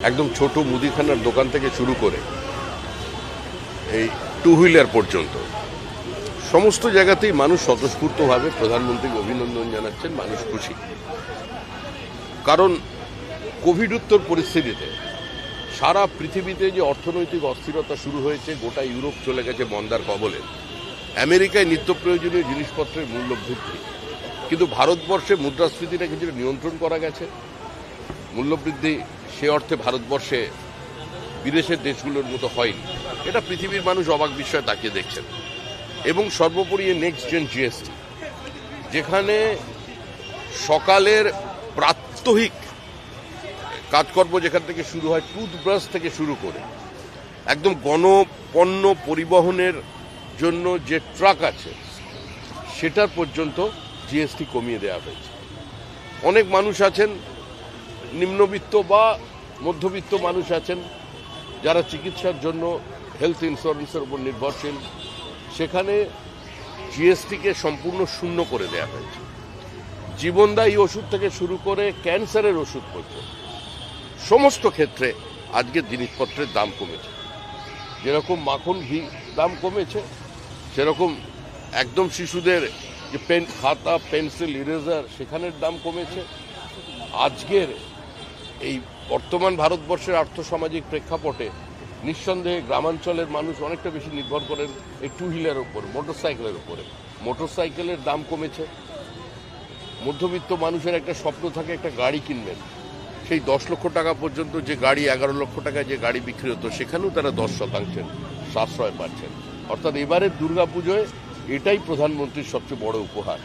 একদম ছোট মুদিখানার দোকান থেকে শুরু করে এই টু হুইলার পর্যন্ত। সমস্ত জায়গাতেই মানুষ স্বতঃস্ফূর্তভাবে প্রধানমন্ত্রীকে অভিনন্দন জানাচ্ছেন, মানুষ খুশি। কারণ কোভিড উত্তর পরিস্থিতিতে সারা পৃথিবীতে যে অর্থনৈতিক অস্থিরতা শুরু হয়েছে, গোটা ইউরোপ চলে গেছে মন্দার কবলে। আমেরিকায় নিত্য প্রয়োজনীয় জিনিসপত্রের মূল্য বৃদ্ধি কিন্তু ভারতবর্ষে মুদ্রাস্ফীতিটা কিছুটা নিয়ন্ত্রণ করা গেছে। মূল্যবৃদ্ধি সে অর্থে ভারতবর্ষে বিদেশের দেশগুলোর মতো হয়নি। এটা পৃথিবীর মানুষ অবাক বিষয়ে তাকিয়ে দেখছেন। এবং সর্বোপরি নেক্সট জেন জিএসটি যেখানে সকালের প্রাত্যহিক কাজকর্ম যেখান থেকে শুরু হয় টুথব্রাশ থেকে শুরু করে, একদম গণপণ্য পরিবহনের জন্য যে ট্রাক আছে, সেটার পর্যন্ত জিএসটি কমিয়ে দেওয়া হয়েছে। অনেক মানুষ আছেন নিম্নবিত্ত বা মধ্যবিত্ত মানুষ আছেন, যারা চিকিৎসার জন্য হেলথ ইন্স্যুরেন্সের উপর নির্ভরশীল, সেখানে জিএসটিকে সম্পূর্ণ শূন্য করে দেওয়া হয়েছে। জীবনদায়ী ওষুধ থেকে শুরু করে ক্যান্সারের ওষুধ পর্যন্ত। সমস্ত ক্ষেত্রে আজকে জিনিসপত্রের দাম কমেছে। যেরকম মাখন, ঘি দাম কমেছে, সেরকম একদম শিশুদের যে পেন, খাতা, পেন্সিল ইরেজার সেখানের দাম কমেছে। আজকের এই বর্তমান ভারতবর্ষের আর্থসামাজিক প্রেক্ষাপটে নিঃসন্দেহে গ্রামাঞ্চলের মানুষ অনেকটা বেশি নির্ভর করেন এই টু হুইলার উপর মোটর সাইকেলের উপরে। মোটর সাইকেলের দাম কমেছে। মধ্যবিত্ত মানুষের একটা স্বপ্ন থাকে, একটা গাড়ি কিনবেন। সেই দশ লক্ষ টাকা পর্যন্ত যে গাড়ি, এগারো লক্ষ টাকায় যে গাড়ি বিক্রি হতো, সেখানেও তারা দশ শতাংশের সাশ্রয় পাচ্ছেন। অর্থাৎ এবারের দুর্গাপুজোয় এটাই প্রধানমন্ত্রীর সবচেয়ে বড় উপহার।